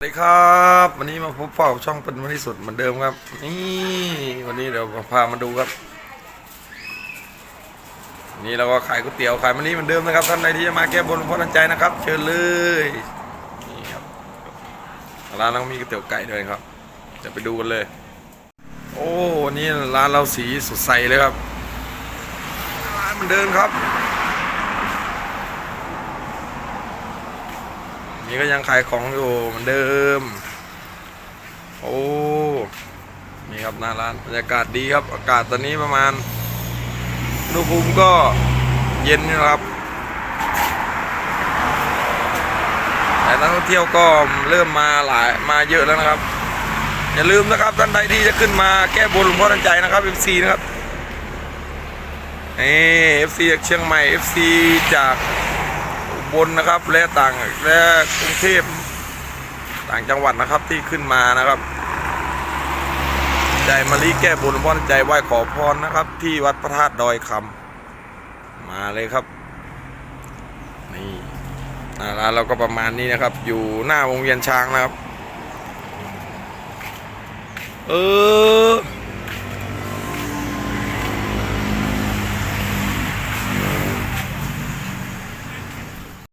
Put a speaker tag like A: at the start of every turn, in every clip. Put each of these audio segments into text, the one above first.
A: สวัสดีครับ วันนี้มาพบเป้าช่องเป็นวันที่สุดเหมือนเดิมครับ นี่วันนี้เดี๋ยวพามาดูครับวันนี่เราก็ขายก๋วยเตี๋ยวขายมันนี้เหมือนเดิมนะครับท่านใดที่จะมาแก้บนหลวงพ่อทันใจนะครับ เชิญเลยนี่ครับร้านเรามีก๋วยเตี๋ยวไก่ด้วยครับเดี๋ยวไปดูกันเลย โอ้วันนี้ร้านเราสีสดใสเลยครับร้านเหมือนเดิมครับ นี่ก็ยังขายของอยู่เหมือนเดิม โอ้นี่ครับหน้าร้านบรรยากาศดีครับ อากาศตอนนี้ประมาณอุณหภูมิก็เย็นนะครับแต่นักท่องเที่ยวก็เริ่มมาหลายมาเยอะแล้วนะครับ อย่าลืมนะครับท่านใดที่จะขึ้นมาแก้บนหลวงพ่อทันใจนะครับ FC นะครับนี่ FC จากเชียงใหม่ FC จาก อุบนนะครับ และต่างและกรุงเทพต่างจังหวัดนะครับที่ขึ้นมานะครับใจมาลีแก้บนหลวงพ่อใจไหว้ขอพรนะครับ ที่วัดพระธาตุดอยคำมาเลยครับ นี่น้าร้านเราก็ประมาณนี้นะครับ อยู่หน้าวงเวียนช้างนะครับ เออ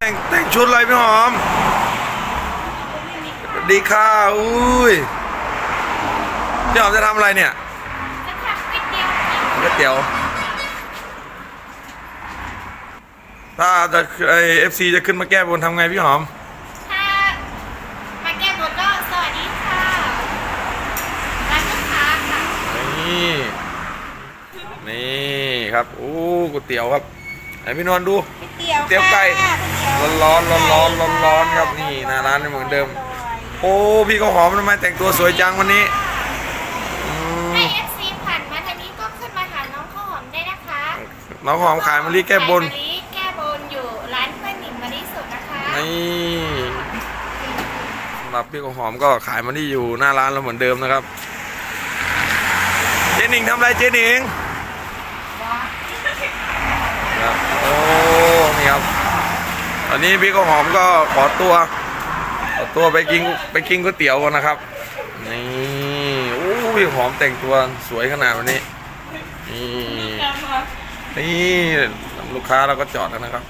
A: แต่งแต่งชุดอะไรพี่หอมสวัสดีค่ะอุ้ยพี่หอมจะทำอะไรเนี่ย
B: จะทำก๋วยเตี๋ยวกิน
A: ก๋วยเตี๋ยวถ้าจะไอเอฟซีจะขึ้นมาแก้บนทำไงพี่หอม
B: ถ้ามาแก้บนก็สวัสดีค่ะร้านลูกค้าค่ะ
A: นี่นี่ครับโอ้ก๋วยเตี๋ยวครับไหนพี่นวลดู
B: ก๋วยเตี๋ยว
A: ก๋วยเตี๋ยวไก่
B: ค่ะก๋วยเตี๋ยว
A: ร้อนร้อนร้อนร้อนร้อนๆครับนี่หน้าร้านเหมือนเดิม โอ้พี่ก็หอมทำไมแต่งตัวสวยจังวันนี้อืม
B: ให้เอฟซีผ่านมาทางนี้ก็ขึ้นมาหาน้องข้าวหอมได้นะคะ
A: น้องหอมขายมะลิแก้บน
B: ขายมะลิแก้บนอยู่ร้านเพื่อนหนิงมะลิสดนะคะ
A: นี่สำหรับพี่กหอมก็ขายมาที่อยู่หน้าร้านเราเหมือนเดิมนะครับ เจนิงทำอะไรเจนิงครับโอ้นี่ครับ ตอนนี้พี่ก็หอมก็ขอตัวขอตัวไปกินไปกินก๋วยเตี๋ยวก่อนนะครับ นี่โอ้พี่หอมแต่งตัวสวยขนาดวันนี้ นี่นี่ลูกค้าเราก็จอดแล้วนะครับ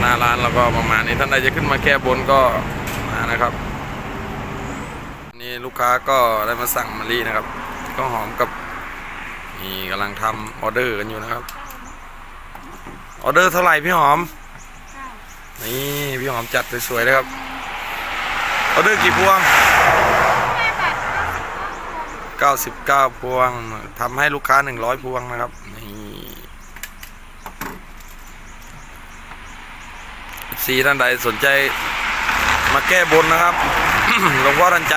A: หน้าร้านเราก็ประมาณนี้ท่านใดจะขึ้นมาแก้บนก็ นะครับ นี่ลูกค้าก็ได้มาสั่งมะลินะครับก็หอมกับนี่กำลังทำออเดอร์กันอยู่นะครับ ออเดอร์เท่าไหร่พี่หอมนี่พี่หอมจัดสวยๆเลยครับออเดอร์กี่พวง
B: ห้าบาท
A: 99 พวงทำให้ลูกค้า 100 พวงนะครับนี่สีท่านใดสนใจ มาแก้บนนะครับ หลวงพ่อทันใจ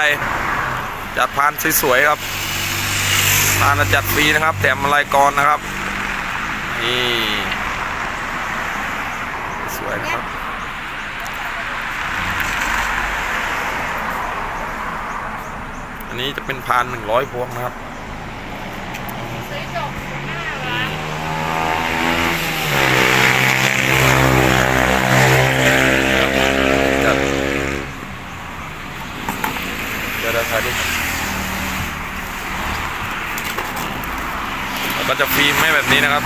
A: จัดพานสวยๆครับพานจัดฟรีนะครับ แถมลายกรนะครับ นี่สวยนะครับอันนี้จะเป็นพาน100พวงนะครับ
B: ซื้อจบหน้าร้าน
A: จัดเดี๋ ยวเราถ่ายดิแล้วก็จะฟิล์มให้แบบนี้นะครับ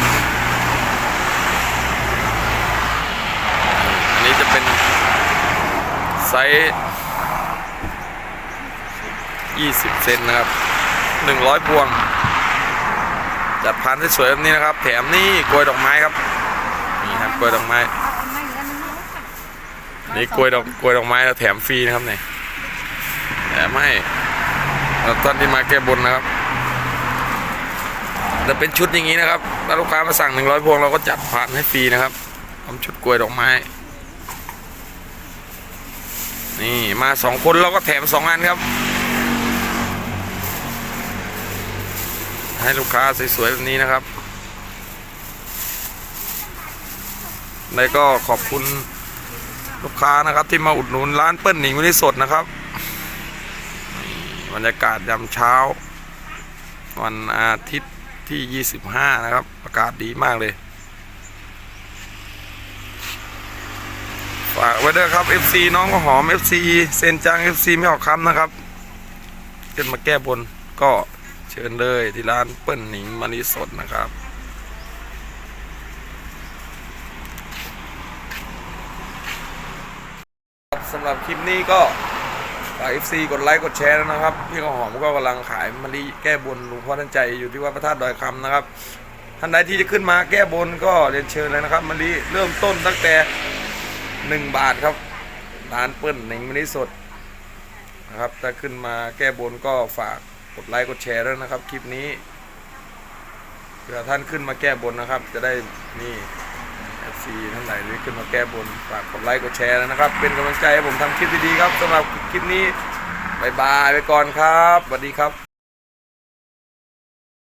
A: อันนี้จะเป็นไซส์20 เซนนะครับ 100 พวง จัดพันสวยๆแบบนี้นะครับ แถมนี่กล้วยดอกไม้ครับ นี่ครับกล้วยดอกไม้ นี่กล้วยดอกกล้วยดอกไม้เราแถมฟรีนะครับเนี่ย แถมให้เราตอนที่มาแก้บนนะครับจะเป็นชุดอย่างนี้นะครับ ถ้าลูกค้ามาสั่งหนึ่งร้อยพวงเราก็จัดผ่านให้ฟรีนะครับทำชุดกล้วยดอกไม้ นี่มาสองคนเราก็แถมสองอันครับ ให้ลูกค้าสวยๆแบบนี้นะครับ แล้วก็ขอบคุณลูกค้านะครับที่มาอุดหนุนร้านเปิ้ลหนิงวันนี้สดนะครับ บรรยากาศยามเช้า วันอาทิตย์ที่ 25 นะครับ อากาศดีมากเลย ฝากไว้ด้วยครับ FC น้องก็หอม FC เซนจัง FC ไม่ออกคำนะครับขึ้นมาแก้บนก็เชิญเลยที่ร้านเปิ้ลหนิงมานิสดนะครับครับสำหรับคลิปนี้ก็ ฝาก FC กดไลค์กดแชร์แล้วนะครับ พี่ข้าวหอมก็กำลังขายมะลิแก้บนหลวงพ่อท่านใจอยู่ที่วัดพระธาตุดอยคำนะครับท่านใดที่จะขึ้นมาแก้บนก็เรียนเชิญเลยนะครับมะลิเริ่มต้นตั้งแต่1บาทครับร้านเปิ้ลหนิงมะลิสดนะครับถ้าขึ้นมาแก้บนก็ฝากกดไลค์กดแชร์ด้วยนะครับ คลิปนี้เผื่อท่านขึ้นมาแก้บนนะครับ จะได้นี่ FC ท่านไหนที่ขึ้นมาแก้บนฝากกดไลค์กดแชร์แล้วนะครับ เป็นกำลังใจให้ผมทำคลิปดีๆครับสำหรับคลิปนี้บายบายไปก่อนครับสวัสดีครับ